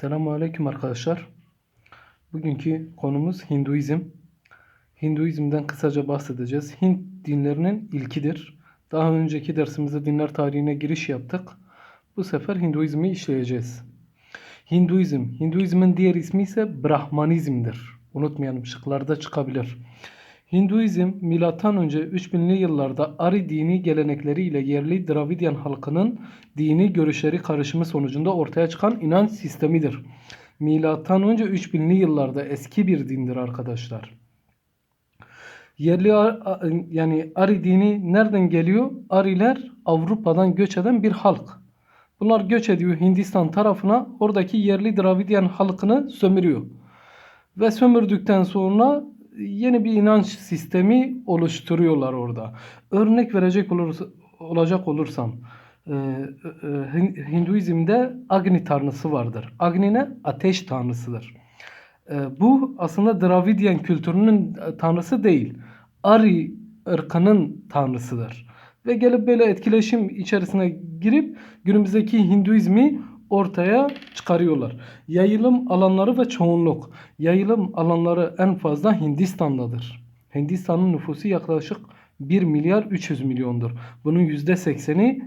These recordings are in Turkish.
Selamun Aleyküm arkadaşlar. Bugünkü konumuz Hinduizm. Hinduizm'den kısaca bahsedeceğiz. Hint dinlerinin ilkidir. Daha önceki dersimizde dinler tarihine giriş yaptık. Bu sefer Hinduizmi işleyeceğiz. Hinduizm, Hinduizmin diğer ismi ise Brahmanizm'dir. Unutmayalım şıklarda çıkabilir. Hinduizm milattan önce 3000'li yıllarda Ari dini gelenekleriyle yerli Dravidian halkının dini görüşleri karışımı sonucunda ortaya çıkan inanç sistemidir. Milattan önce 3000'li yıllarda eski bir dindir arkadaşlar. Yerli yani Ari dini nereden geliyor? Ariler Avrupa'dan göç eden bir halk. Bunlar göç ediyor Hindistan tarafına. Oradaki yerli Dravidian halkını sömürüyor. Ve sömürdükten sonra yeni bir inanç sistemi oluşturuyorlar orada. Örnek verecek olursa, olacak olursam e, e, Hin- Hinduizm'de Agni tanrısı vardır. Agni ne? Ateş tanrısıdır. E, bu aslında Dravidian kültürünün tanrısı değil. Ari ırkının tanrısıdır. Ve gelip böyle etkileşim içerisine girip günümüzdeki Hinduizmi ortaya çıkarıyorlar. Yayılım alanları ve çoğunluk. Yayılım alanları en fazla Hindistan'dadır. Hindistan'ın nüfusu yaklaşık 1 milyar 300 milyondur. Bunun %80'i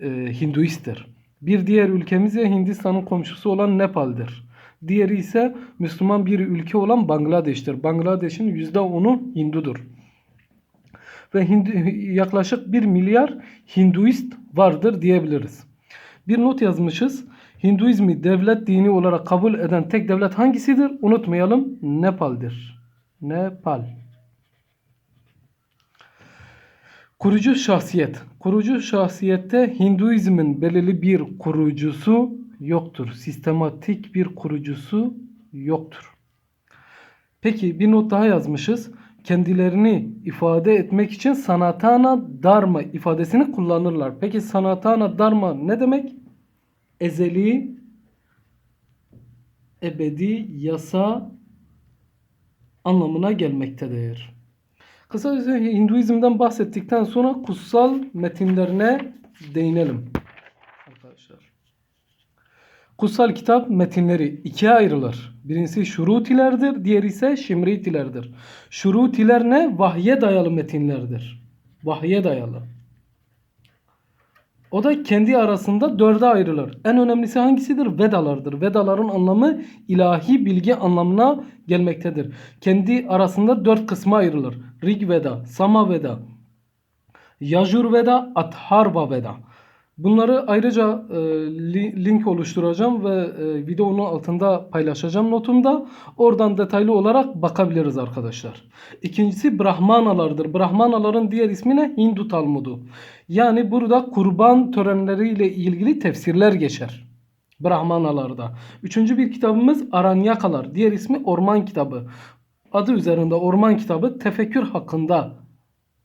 e, Hinduisttir. Bir diğer ülkemiz de Hindistan'ın komşusu olan Nepal'dir. Diğeri ise Müslüman bir ülke olan Bangladeş'tir. Bangladeş'in %10'u Hindudur. Ve Hindu, yaklaşık 1 milyar Hinduist vardır diyebiliriz. Bir not yazmışız. Hinduizmi devlet dini olarak kabul eden tek devlet hangisidir? Unutmayalım. Nepal'dir. Nepal. Kurucu şahsiyet. Kurucu şahsiyette Hinduizmin belirli bir kurucusu yoktur. Sistematik bir kurucusu yoktur. Peki bir not daha yazmışız. Kendilerini ifade etmek için Sanatana Dharma ifadesini kullanırlar. Peki Sanatana Dharma ne demek? Ezeli, ebedi, yasa anlamına gelmektedir. Kısaca Hinduizm'den bahsettikten sonra kutsal metinlerine değinelim. Kutsal kitap metinleri ikiye ayrılır. Birincisi şurutilerdir, diğeri ise şimritilerdir. Şurutiler ne? Vahye dayalı metinlerdir. Vahye dayalı. O da kendi arasında dörde ayrılır. En önemlisi hangisidir? Vedalardır. Vedaların anlamı ilahi bilgi anlamına gelmektedir. Kendi arasında dört kısma ayrılır. Rig Veda, Sama Veda, Yajur Veda, Atharva Veda. Bunları ayrıca e, li- link oluşturacağım ve e, videonun altında paylaşacağım notumda. Oradan detaylı olarak bakabiliriz arkadaşlar. İkincisi Brahmanalardır. Brahmanaların diğer ismi ne? Hindu Talmudu. Yani burada kurban törenleriyle ilgili tefsirler geçer. Brahmanalarda. Üçüncü bir kitabımız Aranyakalar. Diğer ismi Orman Kitabı. Adı üzerinde Orman Kitabı tefekkür hakkında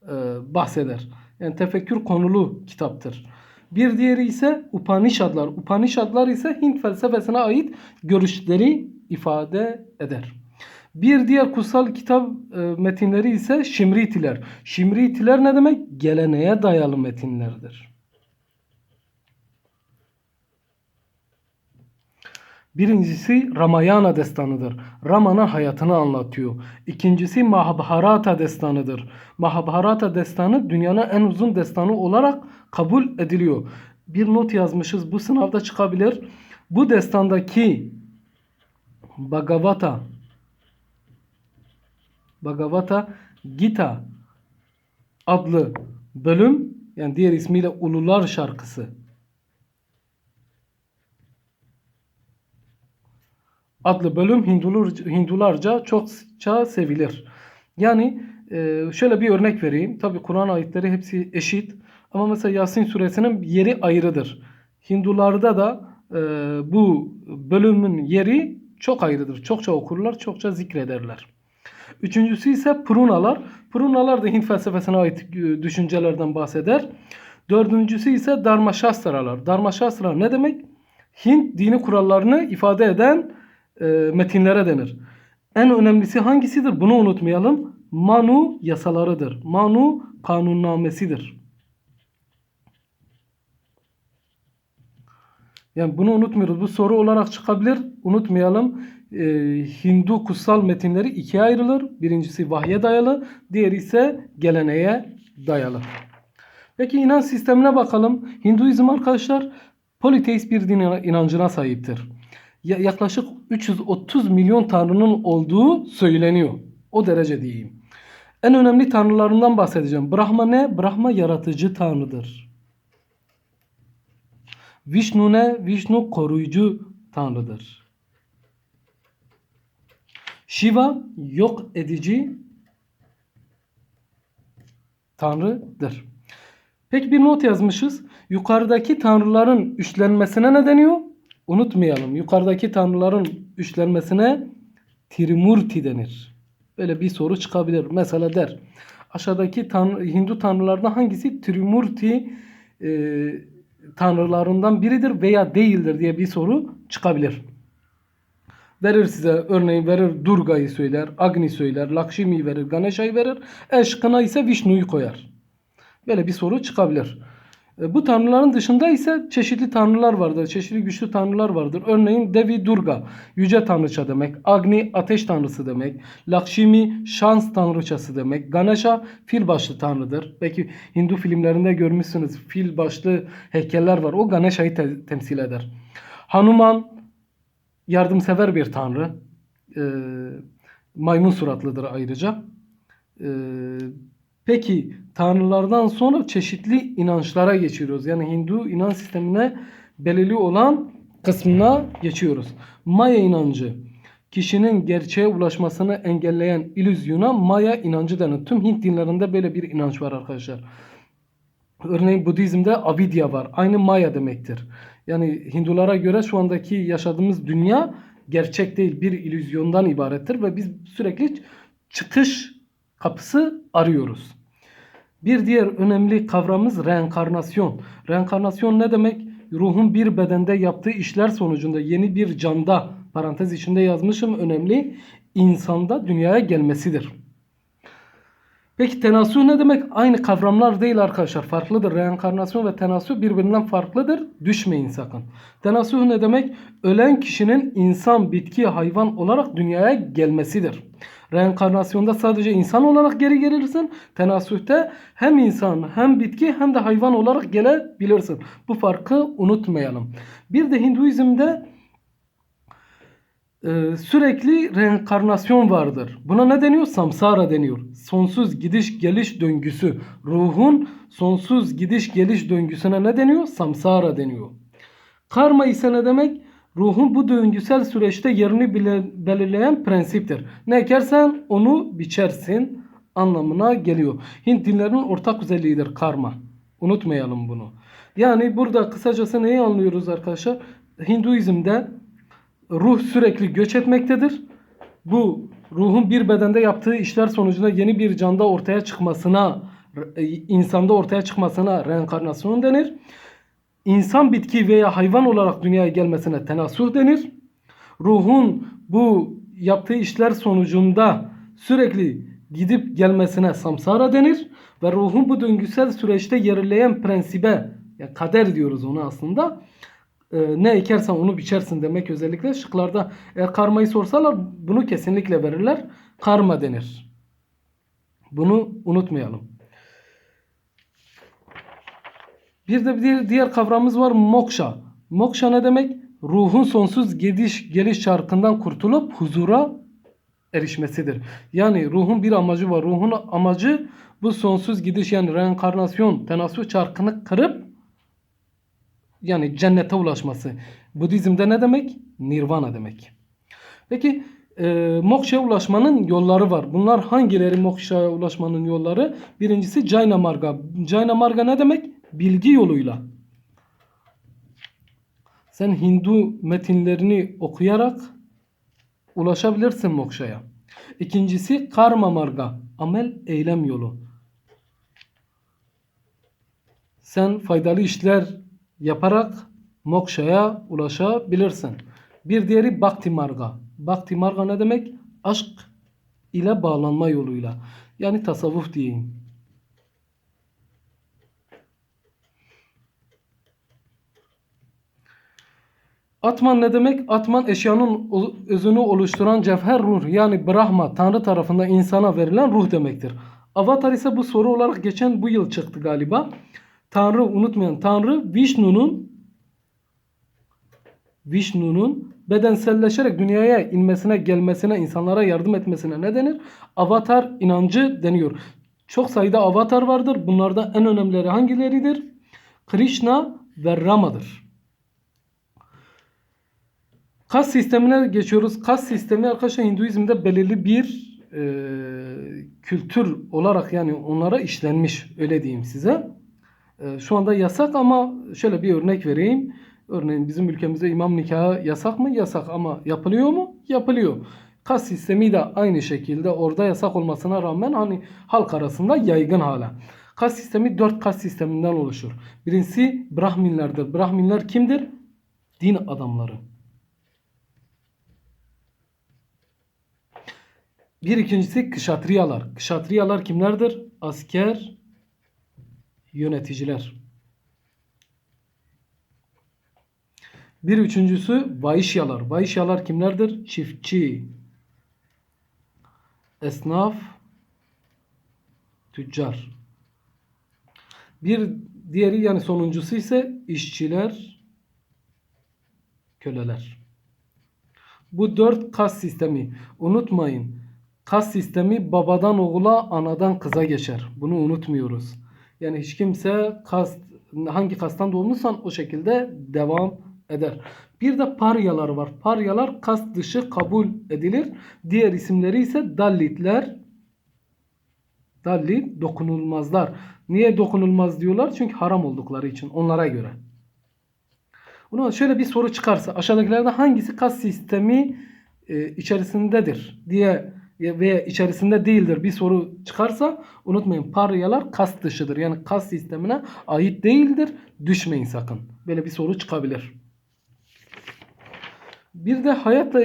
e, bahseder. Yani tefekkür konulu kitaptır. Bir diğeri ise Upanishadlar. Upanishadlar ise Hint felsefesine ait görüşleri ifade eder. Bir diğer kutsal kitap e, metinleri ise Şimritiler. Şimritiler ne demek? Geleneğe dayalı metinlerdir. Birincisi Ramayana destanıdır. Ramana hayatını anlatıyor. İkincisi Mahabharata destanıdır. Mahabharata destanı dünyanın en uzun destanı olarak kabul ediliyor. Bir not yazmışız bu sınavda çıkabilir. Bu destandaki Bhagavata Bhagavata Gita adlı bölüm yani diğer ismiyle Ulular şarkısı adlı bölüm Hindular, Hindularca çokça sevilir. Yani e, şöyle bir örnek vereyim. Tabi Kur'an ayetleri hepsi eşit. Ama mesela Yasin suresinin yeri ayrıdır. Hindularda da e, bu bölümün yeri çok ayrıdır. Çokça okurlar, çokça zikrederler. Üçüncüsü ise Prunalar. Prunalar da Hint felsefesine ait e, düşüncelerden bahseder. Dördüncüsü ise Dharmashastralar. Dharmashastralar ne demek? Hint dini kurallarını ifade eden e, metinlere denir. En önemlisi hangisidir? Bunu unutmayalım. Manu yasalarıdır. Manu kanunnamesidir. Yani bunu unutmuyoruz. Bu soru olarak çıkabilir. Unutmayalım. Ee, Hindu kutsal metinleri ikiye ayrılır. Birincisi vahye dayalı, diğeri ise geleneğe dayalı. Peki inanç sistemine bakalım. Hinduizm arkadaşlar politeist bir din inancına sahiptir. Ya- yaklaşık 330 milyon tanrının olduğu söyleniyor. O derece diyeyim. En önemli tanrılarından bahsedeceğim. Brahma ne? Brahma yaratıcı tanrıdır. Vishnu ne? Vishnu koruyucu tanrıdır. Shiva yok edici tanrıdır. Peki bir not yazmışız. Yukarıdaki tanrıların üçlenmesine ne deniyor? Unutmayalım. Yukarıdaki tanrıların üçlenmesine Trimurti denir. Böyle bir soru çıkabilir. Mesela der. Aşağıdaki tanrı, Hindu tanrılardan hangisi Trimurti e, tanrılarından biridir veya değildir diye bir soru çıkabilir. Verir size örneğin verir Durga'yı söyler, Agni söyler, Lakshmi'yi verir, Ganesha'yı verir. Eşkına ise Vishnu'yu koyar. Böyle bir soru çıkabilir. E, Bu tanrıların dışında ise çeşitli tanrılar vardır. Çeşitli güçlü tanrılar vardır. Örneğin Devi Durga yüce tanrıça demek. Agni ateş tanrısı demek. Lakshmi şans tanrıçası demek. Ganesha fil başlı tanrıdır. Belki Hindu filmlerinde görmüşsünüz. Fil başlı heykeller var. O Ganesha'yı te- temsil eder. Hanuman yardımsever bir tanrı. E, maymun suratlıdır ayrıca. E, peki tanrılardan sonra çeşitli inançlara geçiyoruz. Yani Hindu inanç sistemine belirli olan kısmına geçiyoruz. Maya inancı kişinin gerçeğe ulaşmasını engelleyen illüzyona Maya inancı denir. Tüm Hint dinlerinde böyle bir inanç var arkadaşlar. Örneğin Budizm'de avidya var. Aynı Maya demektir. Yani Hindulara göre şu andaki yaşadığımız dünya gerçek değil. Bir illüzyondan ibarettir ve biz sürekli çıkış kapısı arıyoruz. Bir diğer önemli kavramımız reenkarnasyon. Reenkarnasyon ne demek? Ruhun bir bedende yaptığı işler sonucunda yeni bir canda parantez içinde yazmışım önemli insanda dünyaya gelmesidir. Peki tenasüh ne demek? Aynı kavramlar değil arkadaşlar. Farklıdır. Reenkarnasyon ve tenasüh birbirinden farklıdır. Düşmeyin sakın. Tenasüh ne demek? Ölen kişinin insan, bitki, hayvan olarak dünyaya gelmesidir. Reenkarnasyonda sadece insan olarak geri gelirsin. Tenasühte hem insan hem bitki hem de hayvan olarak gelebilirsin. Bu farkı unutmayalım. Bir de Hinduizm'de e, sürekli reenkarnasyon vardır. Buna ne deniyor? Samsara deniyor. Sonsuz gidiş geliş döngüsü. Ruhun sonsuz gidiş geliş döngüsüne ne deniyor? Samsara deniyor. Karma ise ne demek? Ruhun bu döngüsel süreçte yerini bile, belirleyen prensiptir. Ne ekersen onu biçersin anlamına geliyor. Hint dinlerinin ortak özelliğidir karma. Unutmayalım bunu. Yani burada kısacası neyi anlıyoruz arkadaşlar? Hinduizm'de ruh sürekli göç etmektedir. Bu ruhun bir bedende yaptığı işler sonucunda yeni bir canda ortaya çıkmasına, e, insanda ortaya çıkmasına reenkarnasyon denir. İnsan bitki veya hayvan olarak dünyaya gelmesine tenasuh denir. Ruhun bu yaptığı işler sonucunda sürekli gidip gelmesine samsara denir. Ve ruhun bu döngüsel süreçte yerleyen prensibe, ya kader diyoruz onu aslında. E, ne ekersen onu biçersin demek özellikle şıklarda eğer karmayı sorsalar bunu kesinlikle verirler. Karma denir. Bunu unutmayalım. Bir de bir diğer, kavramımız var moksha. Moksha ne demek? Ruhun sonsuz gidiş geliş çarkından kurtulup huzura erişmesidir. Yani ruhun bir amacı var. Ruhun amacı bu sonsuz gidiş yani reenkarnasyon, tenasüh çarkını kırıp yani cennete ulaşması. Budizm'de ne demek? Nirvana demek. Peki e, moksha'ya ulaşmanın yolları var. Bunlar hangileri moksha'ya ulaşmanın yolları? Birincisi Jaina Marga. Jaina Marga ne demek? Bilgi yoluyla. Sen Hindu metinlerini okuyarak ulaşabilirsin moksha'ya. İkincisi Karma Marga. Amel eylem yolu. Sen faydalı işler yaparak moksha'ya ulaşabilirsin. Bir diğeri Bhakti Marga. Bhakti Marga ne demek? Aşk ile bağlanma yoluyla. Yani tasavvuf diyeyim. Atman ne demek? Atman eşyanın özünü oluşturan cevher ruh yani Brahma Tanrı tarafından insana verilen ruh demektir. Avatar ise bu soru olarak geçen bu yıl çıktı galiba. Tanrı unutmayın Tanrı Vishnu'nun Vishnu'nun bedenselleşerek dünyaya inmesine, gelmesine, insanlara yardım etmesine ne denir? Avatar inancı deniyor. Çok sayıda avatar vardır. Bunlardan en önemlileri hangileridir? Krishna ve Rama'dır. Kas sistemine geçiyoruz. Kas sistemi arkadaşlar Hinduizm'de belirli bir e, kültür olarak yani onlara işlenmiş öyle diyeyim size. E, şu anda yasak ama şöyle bir örnek vereyim. Örneğin bizim ülkemizde imam nikahı yasak mı? Yasak ama yapılıyor mu? Yapılıyor. Kas sistemi de aynı şekilde orada yasak olmasına rağmen hani halk arasında yaygın hala. Kas sistemi dört kas sisteminden oluşur. Birincisi Brahminlerdir. Brahminler kimdir? Din adamları. Bir ikincisi kışatriyalar. Kışatriyalar kimlerdir? Asker, yöneticiler. Bir üçüncüsü Vaişyalar. Vaişyalar kimlerdir? Çiftçi, esnaf, tüccar. Bir diğeri yani sonuncusu ise işçiler, köleler. Bu dört kas sistemi. Unutmayın. Kas sistemi babadan oğula, anadan kıza geçer. Bunu unutmuyoruz. Yani hiç kimse kas, hangi kastan doğmuşsan o şekilde devam eder. Bir de paryalar var. Paryalar kas dışı kabul edilir. Diğer isimleri ise dallitler. Dallit dokunulmazlar. Niye dokunulmaz diyorlar? Çünkü haram oldukları için onlara göre. Buna şöyle bir soru çıkarsa aşağıdakilerden hangisi kas sistemi e, içerisindedir diye veya içerisinde değildir bir soru çıkarsa unutmayın paryalar kas dışıdır. Yani kas sistemine ait değildir. Düşmeyin sakın. Böyle bir soru çıkabilir. Bir de hayatla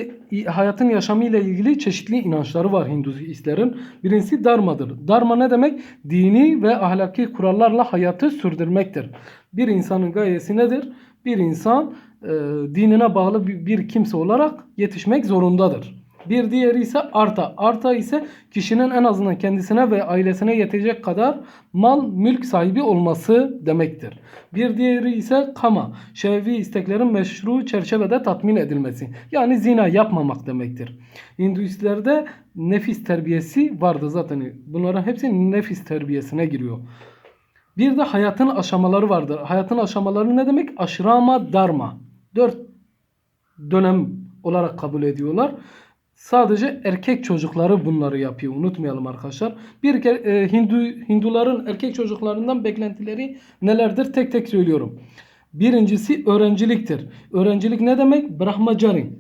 hayatın yaşamı ile ilgili çeşitli inançları var Hinduistlerin. Birincisi Dharma'dır. Dharma ne demek? Dini ve ahlaki kurallarla hayatı sürdürmektir. Bir insanın gayesi nedir? Bir insan e, dinine bağlı bir, bir kimse olarak yetişmek zorundadır. Bir diğeri ise arta. Arta ise kişinin en azından kendisine ve ailesine yetecek kadar mal, mülk sahibi olması demektir. Bir diğeri ise kama. Şehvi isteklerin meşru çerçevede tatmin edilmesi. Yani zina yapmamak demektir. Hinduistlerde nefis terbiyesi vardı zaten. Bunların hepsi nefis terbiyesine giriyor. Bir de hayatın aşamaları vardır. Hayatın aşamaları ne demek? Aşrama dharma. Dört dönem olarak kabul ediyorlar. Sadece erkek çocukları bunları yapıyor. Unutmayalım arkadaşlar. Bir e, Hindu Hinduların erkek çocuklarından beklentileri nelerdir? Tek tek söylüyorum. Birincisi öğrenciliktir. Öğrencilik ne demek? Brahmacari.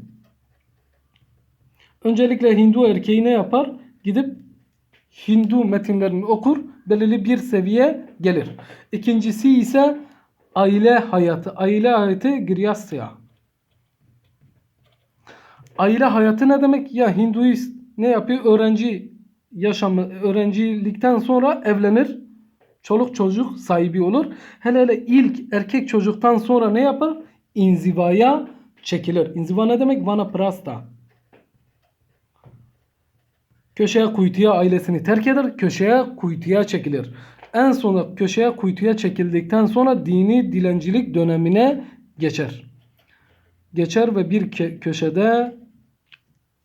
Öncelikle Hindu erkeği ne yapar? Gidip Hindu metinlerini okur. Belirli bir seviye gelir. İkincisi ise aile hayatı. Aile hayatı Griyastya. Aile hayatı ne demek? Ya Hinduist ne yapıyor? Öğrenci yaşamı, öğrencilikten sonra evlenir. Çoluk çocuk sahibi olur. Hele hele ilk erkek çocuktan sonra ne yapar? İnzivaya çekilir. İnziva ne demek? Vanaprastha. Köşeye kuytuya ailesini terk eder. Köşeye kuytuya çekilir. En sonra köşeye kuytuya çekildikten sonra dini dilencilik dönemine geçer. Geçer ve bir köşede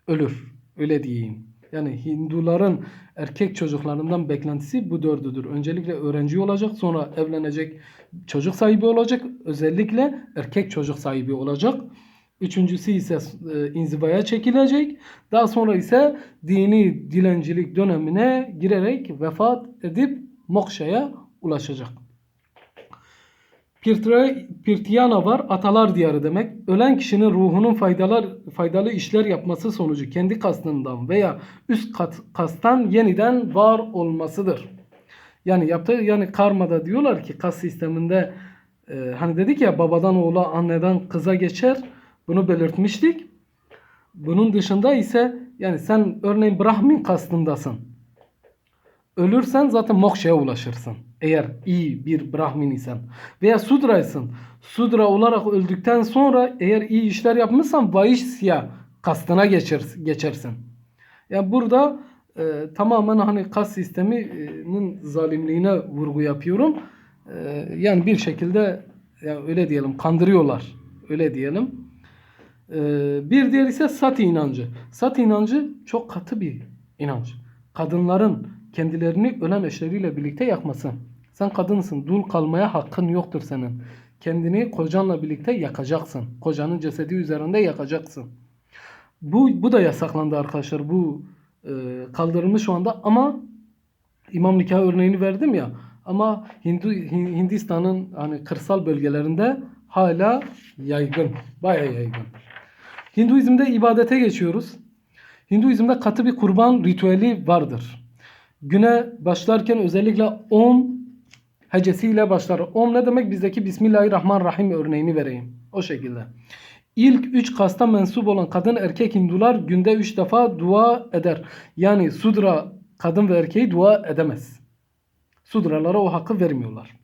ölür. Öyle diyeyim. Yani Hinduların erkek çocuklarından beklentisi bu dördüdür. Öncelikle öğrenci olacak, sonra evlenecek, çocuk sahibi olacak. Özellikle erkek çocuk sahibi olacak. Üçüncüsü ise e, inzivaya çekilecek. Daha sonra ise dini dilencilik dönemine girerek vefat edip mokşaya ulaşacak. Pirtiyana var. Atalar diyarı demek. Ölen kişinin ruhunun faydalar, faydalı işler yapması sonucu kendi kastından veya üst kat, kastan yeniden var olmasıdır. Yani yaptığı yani karmada diyorlar ki kas sisteminde e, hani dedik ya babadan oğula anneden kıza geçer. Bunu belirtmiştik. Bunun dışında ise yani sen örneğin Brahmin kastındasın. Ölürsen zaten mokşaya ulaşırsın. Eğer iyi bir Brahmin isen veya Sudra'ysın. Sudra olarak öldükten sonra eğer iyi işler yapmışsan Vaishya kastına geçer, geçersin. Yani burada e, tamamen hani kas sisteminin zalimliğine vurgu yapıyorum. E, yani bir şekilde ya öyle diyelim kandırıyorlar. Öyle diyelim. E, bir diğer ise sati inancı. Sati inancı çok katı bir inanç. Kadınların kendilerini ölen eşleriyle birlikte yakması. Sen kadınsın. Dul kalmaya hakkın yoktur senin. Kendini kocanla birlikte yakacaksın. Kocanın cesedi üzerinde yakacaksın. Bu, bu da yasaklandı arkadaşlar. Bu e, kaldırılmış şu anda ama imam nikahı örneğini verdim ya ama Hindu, Hin- Hindistan'ın hani kırsal bölgelerinde hala yaygın. Bayağı yaygın. Hinduizm'de ibadete geçiyoruz. Hinduizm'de katı bir kurban ritüeli vardır. Güne başlarken özellikle Om hecesiyle başlar. Om ne demek? Bizdeki Bismillahirrahmanirrahim örneğini vereyim. O şekilde. İlk üç kasta mensup olan kadın erkek Hindular günde üç defa dua eder. Yani Sudra kadın ve erkeği dua edemez. Sudralara o hakkı vermiyorlar.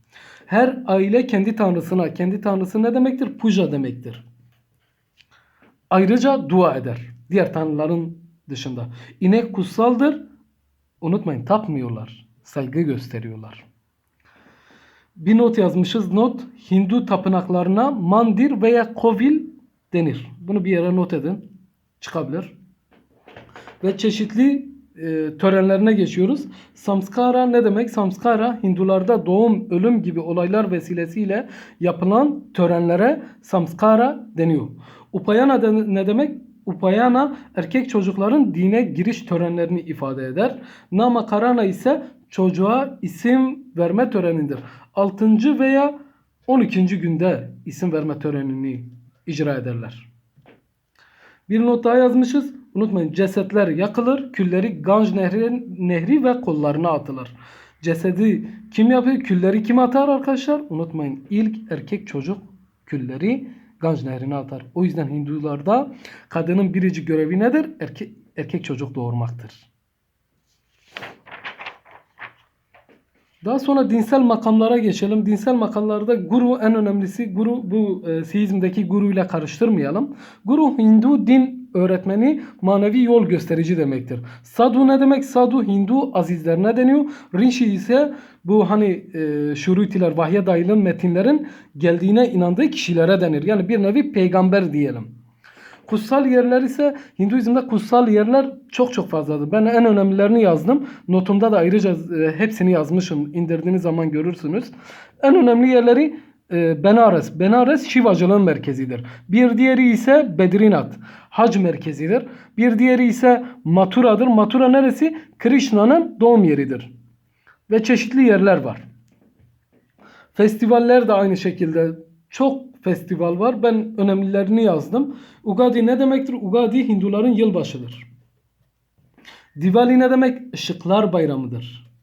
Her aile kendi tanrısına, kendi tanrısı ne demektir? Puja demektir. Ayrıca dua eder. Diğer tanrıların dışında. İnek kutsaldır. Unutmayın tapmıyorlar. Saygı gösteriyorlar. Bir not yazmışız. Not Hindu tapınaklarına mandir veya kovil denir. Bunu bir yere not edin. Çıkabilir. Ve çeşitli e, törenlerine geçiyoruz. Samskara ne demek? Samskara Hindularda doğum, ölüm gibi olaylar vesilesiyle yapılan törenlere samskara deniyor. Upayana de- ne demek? Upayana erkek çocukların dine giriş törenlerini ifade eder. Namakarana ise çocuğa isim verme törenidir. 6. veya 12. günde isim verme törenini icra ederler. Bir not daha yazmışız. Unutmayın cesetler yakılır, külleri Ganj nehri, nehri ve kollarına atılır. Cesedi kim yapıyor? Külleri kim atar arkadaşlar? Unutmayın ilk erkek çocuk külleri Ganj nehrine atar. O yüzden Hindularda kadının biricik görevi nedir? Erkek, erkek çocuk doğurmaktır. Daha sonra dinsel makamlara geçelim. Dinsel makamlarda guru en önemlisi guru bu e, Siizm'deki guru ile karıştırmayalım. Guru Hindu din öğretmeni manevi yol gösterici demektir. Sadhu ne demek? Sadhu Hindu azizlerine deniyor. Rishi ise bu hani e, şurutiler, vahye dahilen metinlerin geldiğine inandığı kişilere denir. Yani bir nevi peygamber diyelim. Kutsal yerler ise Hinduizm'de kutsal yerler çok çok fazladır. Ben en önemlilerini yazdım. Notumda da ayrıca e, hepsini yazmışım. İndirdiğiniz zaman görürsünüz. En önemli yerleri e, Benares. Benares Şivacılığın merkezidir. Bir diğeri ise Bedrinat. Hac merkezidir. Bir diğeri ise Mathura'dır. Mathura neresi? Krishna'nın doğum yeridir. Ve çeşitli yerler var. Festivaller de aynı şekilde çok festival var. Ben önemlilerini yazdım. Ugadi ne demektir? Ugadi Hinduların yılbaşıdır. Diwali ne demek? Işıklar bayramıdır.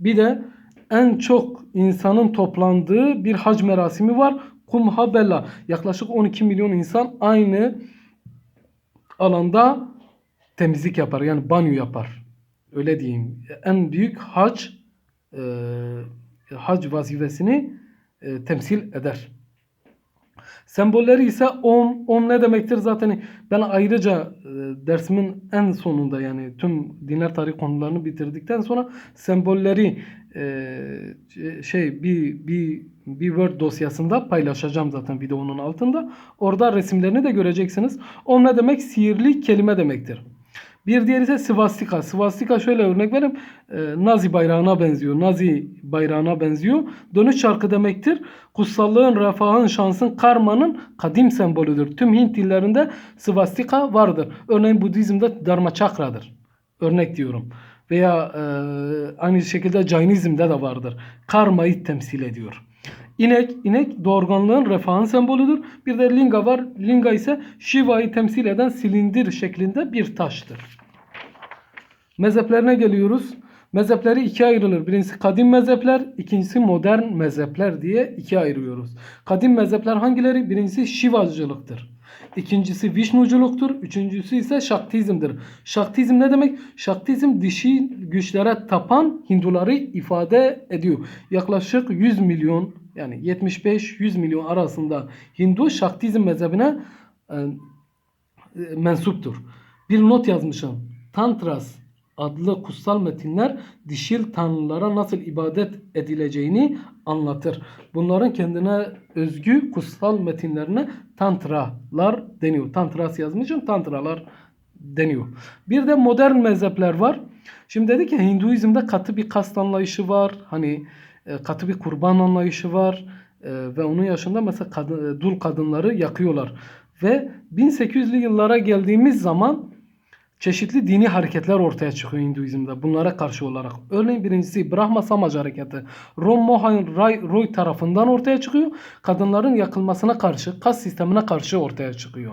Bir de en çok insanın toplandığı bir hac merasimi var. Kumbh Mela. Yaklaşık 12 milyon insan aynı alanda temizlik yapar. Yani banyo yapar. Öyle diyeyim. En büyük hac e, hac vazifesini e, temsil eder. Sembolleri ise om. Om ne demektir? Zaten ben ayrıca e, dersimin en sonunda yani tüm dinler tarih konularını bitirdikten sonra sembolleri e, şey bir bir bir Word dosyasında paylaşacağım zaten videonun altında. Orada resimlerini de göreceksiniz. Om ne demek? Sihirli kelime demektir. Bir diğeri ise svastika. Svastika şöyle örnek vereyim. Ee, Nazi bayrağına benziyor. Nazi bayrağına benziyor. Dönüş çarkı demektir. Kutsallığın, refahın, şansın, karmanın kadim sembolüdür. Tüm Hint dillerinde svastika vardır. Örneğin Budizm'de dharma çakradır. Örnek diyorum. Veya e, aynı şekilde Jainizm'de de vardır. Karmayı temsil ediyor. İnek, inek doğurganlığın refahın sembolüdür. Bir de linga var. Linga ise Shiva'yı temsil eden silindir şeklinde bir taştır. Mezheplerine geliyoruz. Mezhepleri ikiye ayrılır. Birincisi kadim mezhepler, ikincisi modern mezhepler diye ikiye ayırıyoruz. Kadim mezhepler hangileri? Birincisi Şivacılıktır. İkincisi Vişnuculuktur. Üçüncüsü ise Şaktizm'dir. Şaktizm ne demek? Şaktizm dişi güçlere tapan Hinduları ifade ediyor. Yaklaşık 100 milyon yani 75-100 milyon arasında Hindu Şaktizm mezhebine e, e, mensuptur. Bir not yazmışım. Tantras adlı kutsal metinler dişil tanrılara nasıl ibadet edileceğini anlatır. Bunların kendine özgü kutsal metinlerine tantralar deniyor. Tantras yazmışım, tantralar deniyor. Bir de modern mezhepler var. Şimdi dedik ya Hinduizm'de katı bir kast anlayışı var. Hani e, katı bir kurban anlayışı var. E, ve onun yaşında mesela kadın, e, dul kadınları yakıyorlar. Ve 1800'lü yıllara geldiğimiz zaman çeşitli dini hareketler ortaya çıkıyor Hinduizm'de bunlara karşı olarak. Örneğin birincisi Brahma Samaj hareketi. Ram Mohan Ray, Roy tarafından ortaya çıkıyor. Kadınların yakılmasına karşı, kas sistemine karşı ortaya çıkıyor.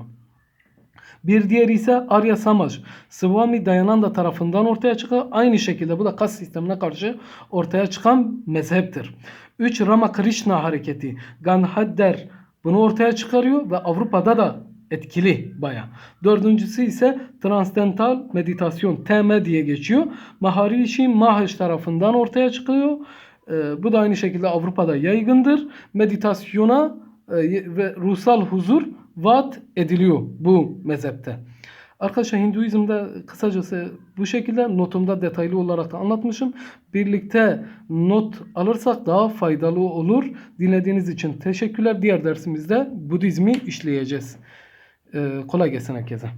Bir diğeri ise Arya Samaj. Swami Dayananda tarafından ortaya çıkıyor. Aynı şekilde bu da kas sistemine karşı ortaya çıkan mezheptir. 3 Ramakrishna hareketi. Ganhadder bunu ortaya çıkarıyor ve Avrupa'da da etkili baya. Dördüncüsü ise transdental meditasyon TM diye geçiyor. Maharishi Mahesh tarafından ortaya çıkıyor. Ee, bu da aynı şekilde Avrupa'da yaygındır. Meditasyona e, ve ruhsal huzur vaat ediliyor bu mezhepte. Arkadaşlar Hinduizm'de kısacası bu şekilde notumda detaylı olarak da anlatmışım. Birlikte not alırsak daha faydalı olur. Dinlediğiniz için teşekkürler. Diğer dersimizde Budizmi işleyeceğiz. Ee, kolay gelsin herkese.